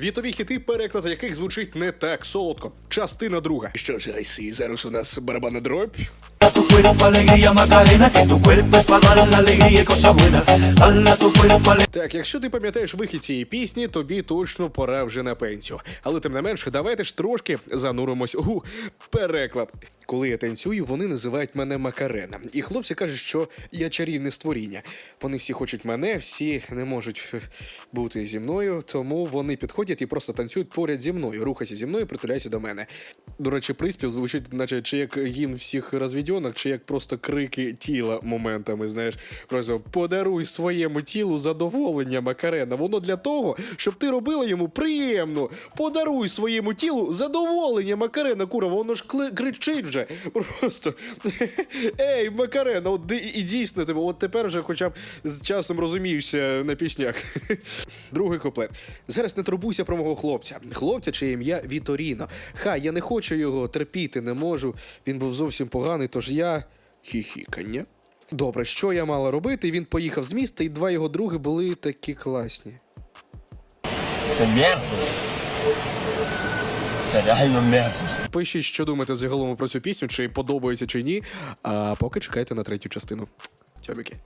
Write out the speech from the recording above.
світові хіти, переклад яких звучить не так солодко. Частина друга. Що ж, Айсі, зараз у нас барабанна дробь. Cuerpo alegría Macarena, que tu cuerpo para dar la alegría y cosas buenas. Dale a tu cuerpo alegría. Так, якщо ти пам'ятаєш вихід цієї пісні, тобі точно пора вже на пенсію. Але тим не менш, давайте ж трошки зануримось у переклад. Коли я танцюю, вони називають мене Макарена. І хлопці кажуть, що я чарівне створіння. Вони всі хочуть мене, всі не можуть бути зі мною, тому вони підходять і просто танцюють поряд зі мною. Рухайся зі мною, притуляйся до мене. До речі, приспів звучить, наче чи як гімн всіх розвідьонок, чи як просто крики тіла моментами. Знаєш, просто подаруй своєму тілу задоволення, Макарена. Воно для того, щоб ти робила йому приємно. Подаруй своєму тілу задоволення, Макарена, кура, воно ж кричить вже. Просто ей, Макарена, от і дійсно тебе, от тепер вже хоча б з часом розумієшся на піснях. Другий куплет. Зараз не турбуйся про мого хлопця. Хлопця, чиє ім'я Віторіно. Хай, я не хочу його терпіти, не можу. Він був зовсім поганий, тож я. Хіхікання. Добре, що я мала робити? Він поїхав з міста, і два його други були такі класні. Це м'ясо. Це реально м'ясо. Пишіть, що думаєте загалом про цю пісню, чи подобається чи ні. А поки чекайте на третю частину. Тьоміки.